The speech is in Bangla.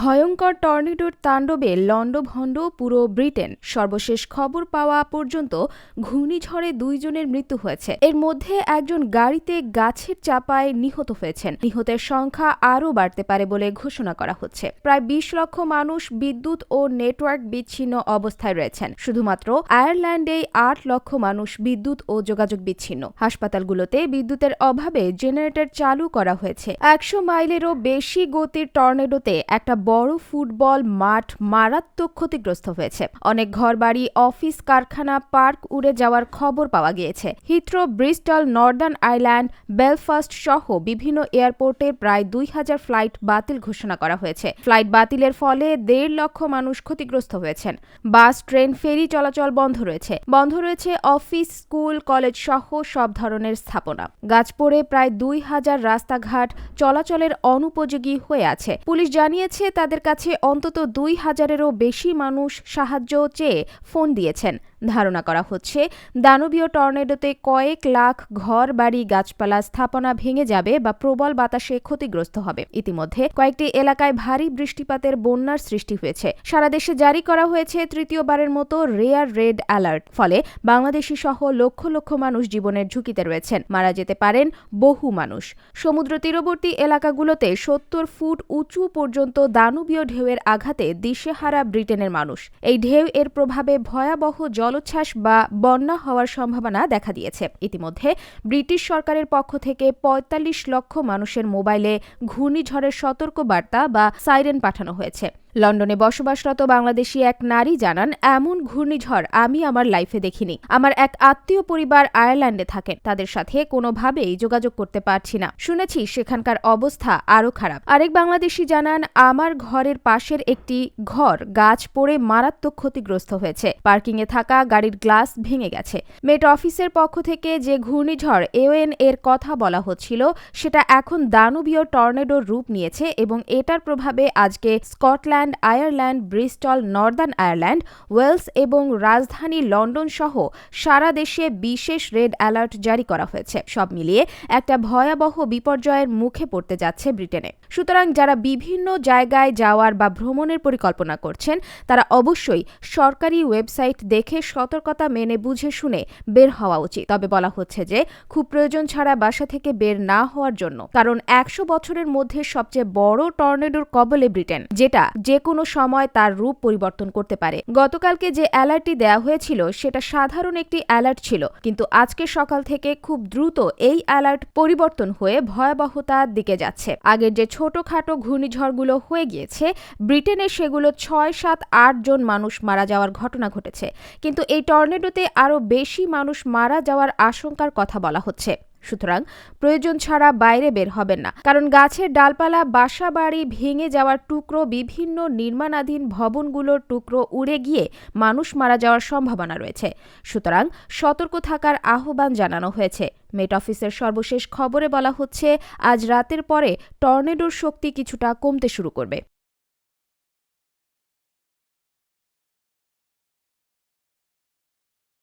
ভয়ঙ্কর টর্নেডোর তাণ্ডবে লণ্ডভণ্ড পুরো ব্রিটেন। সর্বশেষ খবর পাওয়া পর্যন্ত ঘূর্ণিঝড়ে দুইজনের মৃত্যু হয়েছে। এর মধ্যে একজন গাড়িতে গাছের চাপায় নিহত হয়েছেন। নিহতের সংখ্যা আরও বাড়তে পারে বলে ঘোষণা করা হচ্ছে। প্রায় বিশ লক্ষ মানুষ বিদ্যুৎ ও নেটওয়ার্ক বিচ্ছিন্ন অবস্থায় রয়েছেন। শুধুমাত্র আয়ারল্যান্ডেই আট লক্ষ মানুষ বিদ্যুৎ ও যোগাযোগ বিচ্ছিন্ন। হাসপাতালগুলোতে বিদ্যুতের অভাবে জেনারেটর চালু করা হয়েছে। একশো মাইলেরও বেশি গতির টর্নেডোতে একটা বড় ফুটবল মাঠ মারাত্মক ক্ষতিগ্রস্ত হয়েছে। অনেক ঘরবাড়ি, অফিস, কারখানা, পার্ক উড়ে যাওয়ার খবর পাওয়া গিয়েছে। Heathrow, Bristol, Northern Ireland, Belfast সহ বিভিন্ন এয়ারপোর্টে প্রায় দুই হাজার ফ্লাইট বাতিল ঘোষণা করা হয়েছে। ফ্লাইট বাতিলের ফলে দেড় লক্ষ মানুষ ক্ষতিগ্রস্ত হয়েছেন। বাস, ট্রেন, ফেরি চলাচল বন্ধ রয়েছে। বন্ধ রয়েছে অফিস, স্কুল, কলেজ সহ সব ধরনের স্থাপনা। গাছ পড়ে প্রায় দুই হাজার রাস্তাঘাট চলাচলের অনুপযোগী হয়ে আছে। পুলিশ জানিয়েছে তাদের কাছে অন্তত দুই হাজারেরও বেশি মানুষ সাহায্য চেয়ে ফোন দিয়েছেন। ধারণা করা হচ্ছে। দানবীয় টর্নেডোতে কয়েক লাখ ঘর, বাড়ি, গাছপালা স্থাপনা ভেঙে যাবে বা প্রবল বাতাসে ক্ষতিগ্রস্ত হবে। ইতিমধ্যে কয়েকটি এলাকায় ভারী বৃষ্টিপাতের বন্যার সৃষ্টি হয়েছে। সারা দেশে জারি করা হয়েছে তৃতীয়বারের মতো রেয়ার রেড অ্যালার্ট। ফলে বাংলাদেশি সহ লক্ষ লক্ষ মানুষ জীবনের ঝুঁকিতে রয়েছেন। মারা যেতে পারেন বহু মানুষ। সমুদ্র তীরবর্তী এলাকাগুলোতে সত্তর ফুট উঁচু পর্যন্ত দানবীয় ঢেউয়ের আঘাতে দিশেহারা ব্রিটেনের মানুষ। এই ঢেউ এর প্রভাবে ভয়াবহ জলোচ্ছ্বাস বা বন্যা হওয়ার সম্ভাবনা দেখা দিয়েছে। ইতিমধ্যে ব্রিটিশ সরকারের পক্ষ থেকে পঁয়তাল্লিশ লক্ষ মানুষের মোবাইলে ঘূর্ণিঝড়ের সতর্ক বার্তা বা সাইরেন পাঠানো হয়েছে। লন্ডনে বসবাসরত বাংলাদেশি এক নারী জানান, এমন ঘূর্ণিঝড় আমি আমার লাইফে দেখিনি। আমার এক আত্মীয় পরিবার আয়ারল্যান্ডে থাকেন। তাদের সাথে কোনোভাবেই যোগাযোগ করতে পারছি না। শুনেছি সেখানকার অবস্থা আরও খারাপ। আরেক বাংলাদেশি জানান, আমার ঘরের পাশের একটি ঘর গাছ পড়ে মারাত্মক ক্ষতিগ্রস্ত হয়েছে। পার্কিংয়ে থাকা গাড়ির গ্লাস ভেঙে গেছে। মেট অফিসের পক্ষ থেকে যে ঘূর্ণিঝড় এওএন এর কথা বলা হচ্ছিল, সেটা এখন দানবীয় টর্নেডোর রূপ নিয়েছে এবং এটার প্রভাবে আজকে Scotland Scotland Ireland, Bristol, Northern Ireland, Wales এবং রাজধানী লন্ডন সহ সারা দেশে বিশেষ রেড অ্যালার্ট জারি করা হয়েছে। সব মিলিয়ে একটা ভয়াবহ বিপর্যয়ের মুখে পড়তে যাচ্ছে ব্রিটেনে। সুতরাং যারা বিভিন্ন জায়গায় যাওয়ার বা ভ্রমণের পরিকল্পনা করছেন, তারা অবশ্যই সরকারি ওয়েবসাইট দেখে সতর্কতা মেনে বুঝে শুনে বের হওয়া উচিত। তবে বলা হচ্ছে যে, খুব প্রয়োজন ছাড়া বাসা থেকে বের না হওয়ার জন্য। কারণ একশো বছরের মধ্যে সবচেয়ে বড় টর্নেডোর কবলে ব্রিটেন, যেটা যে কোনো সময় তার রূপ পরিবর্তন করতে পারে। গতকালকে যে অ্যালার্টটি দেওয়া হয়েছিল, সেটা সাধারণ একটি অ্যালার্ট ছিল। কিন্তু আজকে সকাল থেকে খুব দ্রুত এই অ্যালার্ট পরিবর্তন হয়ে ভয়াবহতার দিকে যাচ্ছে। আগের যে ছোটখাটো ঘূর্ণিঝড়গুলো হয়ে গিয়েছে, ব্রিটেনে সেগুলো ছয়, সাত, আট জন মানুষ মারা যাওয়ার ঘটনা ঘটেছে। কিন্তু এই টর্নেডোতে আরও বেশি মানুষ মারা যাওয়ার আশঙ্কার কথা বলা হচ্ছে। সুতরাং প্রয়োজন ছাড়া বাইরে বের হবেন না। কারণ গাছের ডালপালা বাসা বাড়ি ভেঙে যাওয়ার টুকরো, বিভিন্ন নির্মাণাধীন ভবনগুলোর টুকরো উড়ে গিয়ে মানুষ মারা যাওয়ার সম্ভাবনা রয়েছে। সুতরাং সতর্ক থাকার আহ্বান জানানো হয়েছে। মেট অফিসের সর্বশেষ খবরে বলা হচ্ছে, আজ রাতের পরে টর্নেডোর শক্তি কিছুটা কমতে শুরু করবে।